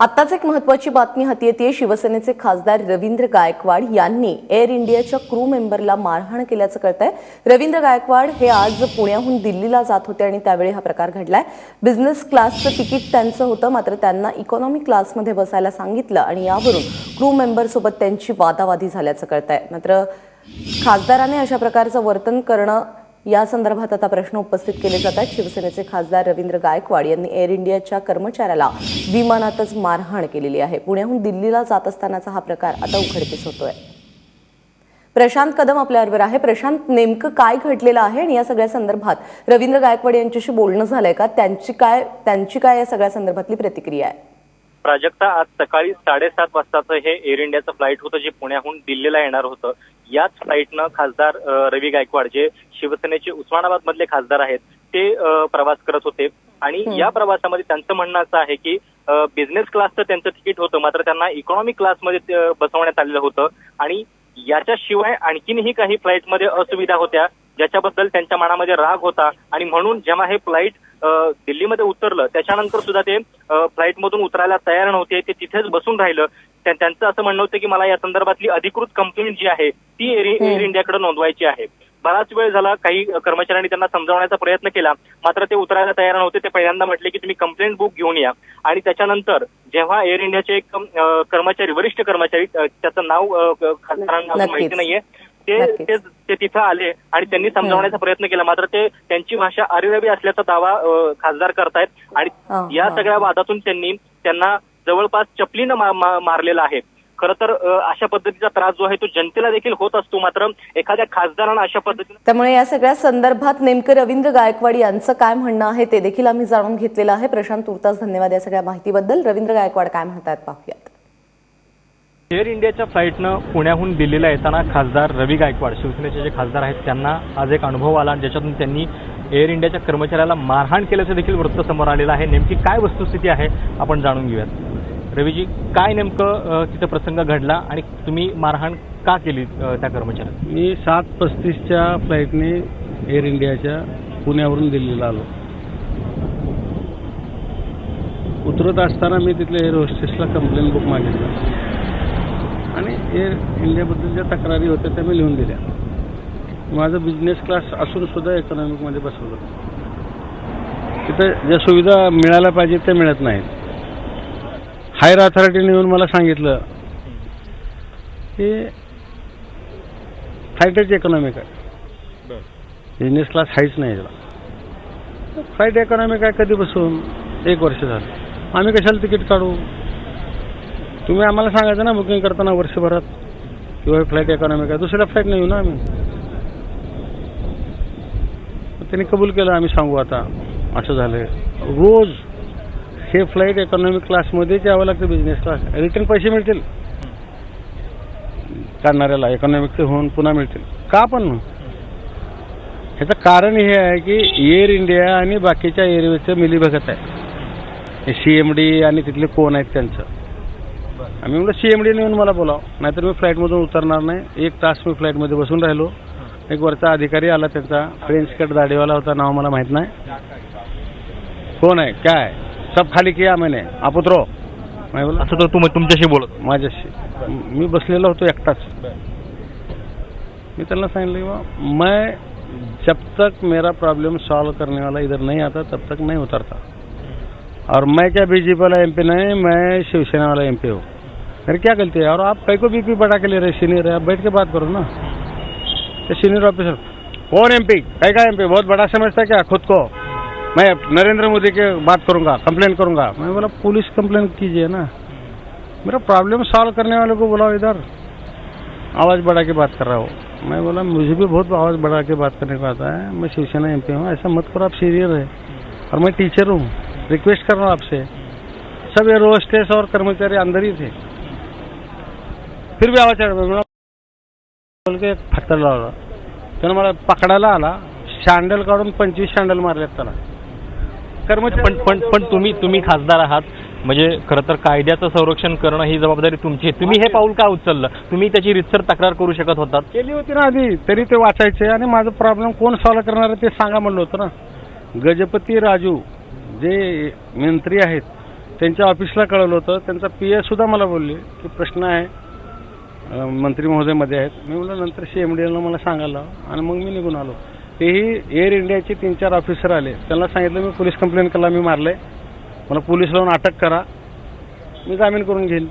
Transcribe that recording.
आत्ताच एक महत्वाची बातमी हाती येते. शिवसेनेचे खासदार रवींद्र गायकवाड यांनी एअर इंडियाच्या क्रू मेंबरला मारहाण केल्याचं कळतंय. रवींद्र गायकवाड हे आज पुण्याहून दिल्लीला जात होते आणि त्यावेळी हा प्रकार घडलाय. बिझनेस क्लासचं तिकीट त्यांचं होतं मात्र त्यांना इकॉनॉमी क्लासमध्ये बसायला सांगितलं आणि यावरून क्रू मेंबरसोबत त्यांची वादावादी झाल्याचं कळत आहे मात्र खासदाराने अशा प्रकारचं वर्तन करणं या संदर्भात आता प्रश्न उपस्थित केले जातात. शिवसेनेचे खासदार रवींद्र गायकवाड यांनी एअर इंडियाच्या कर्मचाऱ्याला विमानातच मारहाण केलेली आहे. पुण्याहून दिल्लीला जात असतानाचा हा प्रकार आता उघडकीस होतोय. प्रशांत कदम आपल्याबरोबर आहे. प्रशांत नेमकं काय घडलेलं आहे आणि या सगळ्या संदर्भात रवींद्र गायकवाड यांच्याशी बोलणं झालंय का? त्यांची काय त्यांची काय या सगळ्या संदर्भातली प्रतिक्रिया आहे? प्राजक्ता आज सकाळी साडेसात वाजताचं हे एअर इंडियाचं फ्लाईट होतं जे पुण्याहून दिल्लीला येणार होतं. याच फ्लाईटनं खासदार रवी गायकवाड जे शिवसेनेचे उस्मानाबाद मधले खासदार आहेत ते प्रवास करत होते. आणि या प्रवासामध्ये त्यांचं म्हणणं असं आहे की बिझनेस क्लासचं त्यांचं तिकीट होतं मात्र त्यांना इकॉनॉमी क्लासमध्ये बसवण्यात आलेलं होतं. आणि याच्याशिवाय आणखीनही काही फ्लाईटमध्ये असुविधा होत्या ज्याच्याबद्दल त्यांच्या मनामध्ये राग होता. आणि म्हणून जेव्हा हे फ्लाईट दिल्लीमध्ये उतरलं. त्याच्यानंतर सुद्धा ते फ्लाईटमधून उतरायला तयार नव्हते. ते तिथेच बसून राहिलं. त्या- त्यांचं असं म्हणणं होतं की मला या संदर्भातली अधिकृत कंप्लेंट जी आहे ती एअर इंडियाकडे नोंदवायची आहे. बराच वेळ झाला काही कर्मचाऱ्यांनी त्यांना समजावण्याचा प्रयत्न केला. मात्र ते उतरायला तयार नव्हते. ते पहिल्यांदा म्हटले की तुम्ही कंप्लेंट बुक घेऊन या. आणि त्याच्यानंतर जेव्हा एअर इंडियाचे एक कर्मचारी वरिष्ठ कर्मचारी त्याचं नाव खासदारांना. माहिती नाहीये ते. ते तिथं आले आणि त्यांनी समजावण्याचा प्रयत्न केला. मात्र ते त्यांची भाषा अरेरवी असल्याचा दावा खासदार करतायत. हा, आणि या हा. सगळ्या वादातून त्यांनी त्यांना जवळपास चपलीनं मारलेलं आहे. खरं तर अशा पद्धतीचा त्रास जो आहे तो जनतेला देखील होत असतो. मात्र एखाद्या खासदारानं अशा पद्धतीनं त्यामुळे या सगळ्या संदर्भात नेमकं रवींद्र गायकवाड यांचं काय म्हणणं आहे ते देखील आम्ही जाणून घेतलेलं आहे. प्रशांत तुर्तास धन्यवाद या सगळ्या माहितीबद्दल. रवींद्र गायकवाड काय म्हणतात पाहूयात एअर इंडियाच्या फ्लाईटनं पुण्याहून दिल्लीला येताना खासदार रवी गायकवाड शिवसेनेचे जे खासदार आहेत त्यांना आज एक अनुभव आला ज्याच्यातून त्यांनी एअर इंडियाच्या कर्मचाऱ्याला मारहाण केल्याचं देखील वृत्त समोर आलेलं आहे. नेमकी काय वस्तुस्थिती आहे आपण जाणून घेऊयात. रवीजी काय नेमकं तिथं प्रसंग घडला आणि तुम्ही मारहाण का केली त्या कर्मचाऱ्याला? मी सात पस्तीसच्या फ्लाईटने एअर इंडियाच्या पुण्यावरून दिल्लीला आलो. उतरत असताना मी तिथल्या एअर होस्टेसला कंप्लेंट बुक मागितलं. आणि एअर इंडियाबद्दल ज्या तक्रारी होत्या त्या मी लिहून दिल्या. माझं बिझनेस क्लास असून सुद्धा इकॉनॉमिकमध्ये बसवलं. तिथं ज्या सुविधा मिळायला पाहिजेत त्या मिळत नाहीत. हायर अथॉरिटीने येऊन मला सांगितलं की फ्लाईटच इकॉनॉमिक आहे. बिझनेस क्लास हाईच नाही याला. फ्लाईट इकॉनॉमिक आहे कधी बसून? एक वर्ष झालं. आम्ही कशाला तिकीट काढू? तुम्ही आम्हाला सांगायचं ना बुकिंग करताना वर्षभरात. किंवा फ्लाईट इकॉनॉमिक आहे दुसऱ्या फ्लाईटने येऊ ना आम्ही. त्यांनी कबूल केलं आम्ही सांगू आता. असं झालंय. रोज हे फ्लाईट इकॉनॉमिक क्लासमध्येच यावं लागतं बिझनेस क्लास रिटर्न पैसे मिळतील. काढणाऱ्याला. इकॉनॉमिकचे होऊन पुन्हा मिळतील. का पण ह्याचं कारण हे आहे की एअर इंडिया आणि बाकीच्या एअरवेजचं मिलीभगत आहे. सी एम डी आणि तिथले कोण आहेत त्यांचं. आम्ही म्हणलं सी एम डीने येऊन मला बोलाव. नाहीतर मी फ्लाईटमधून उतरणार नाही. एक तास मी फ्लाईटमध्ये बसून राहिलो. एक वरचा अधिकारी आला त्यांचा. फ्रेंच कट दाढीवाला होता नाव मला माहीत नाही. कोण आहे? काय? सब खाली किया मैंने. आप उतरो. मैं बोला असं तर तुम्ही तुमच्याशी बोलत. माझ्याशी. मी बसलेलो होतो एकटाच. मी त्यांना सांगितलं की बा, मैं जब तक मेरा प्रॉब्लम सॉल्व करने वाला इधर नहीं आता तब तक नहीं उतरता. और मैं क्या बीजेपी वाला एमपी नहीं, मैं शिवसेना वाला एमपी हूँ। मेरी क्या गलती है? और आप कई को बीपी बढ़ा के ले रहे सीनियर है, आप बैठ के बात करो ना। सीनियर ऑफिसर कौन एमपी कई का एमपी बहुत बड़ा समझता क्या? खुद को। मैं नरेंद्र मोदी के बात करूँगा कंप्लेन करूँगा। मैं बोला, पुलिस कंप्लेन कीजिए ना। मेरा प्रॉब्लम सॉल्व करने वाले को बोला, इधर, आवाज़ बढ़ा के बात कर रहा हो। मैं बोला, मुझे भी बहुत आवाज़ बढ़ा के बात करने को आता है। मैं शिवसेना एम पी हूँ, ऐसा मत करो, आप सीनियर है। और मैं टीचर हूँ। रिक्वेस्ट कर रहा हूँ आपसे। सब ये रोस्टेस और कर्मचारी अंदर ही थे। फिर भी आवाज़ चढ़ गया बोल के फटका लावला त्यानं मला पकडायला आला। शँडल काढून पंचवीस शँडल मारलेत त्याला। कर्मचारी पण पण पण तुम्ही तुम्ही खासदार आहात. म्हणजे खरं तर कायद्याचं संरक्षण करणं ही जबाबदारी तुमची आहे. तुम्ही हे पाऊल का उचललं? तुम्ही त्याची रितसर तक्रार करू शकत होतात. केली होती ना आधी. तरी ते वाचायचे आणि माझं प्रॉब्लेम कोण सॉल्व्ह करणार आहे ते सांगा म्हणलं होतं ना. गजपती राजू. जे मंत्री आहेत त्यांच्या ऑफिसला कळवलं होतं. त्यांचा पी ए सुद्धा मला बोलले की प्रश्न आहे. मंत्री महोदयमध्ये आहेत. मी म्हणलं नंतर सी एम डी एलनं मला सांगायला आणि मग मी निघून आलो. तेही एअर इंडियाचे तीन चार ऑफिसर आले. त्यांना सांगितलं मी पोलीस कंप्लेंट केला मी मारलंय. मला पोलीस लावून अटक करा. मी जामीन करून घेईन.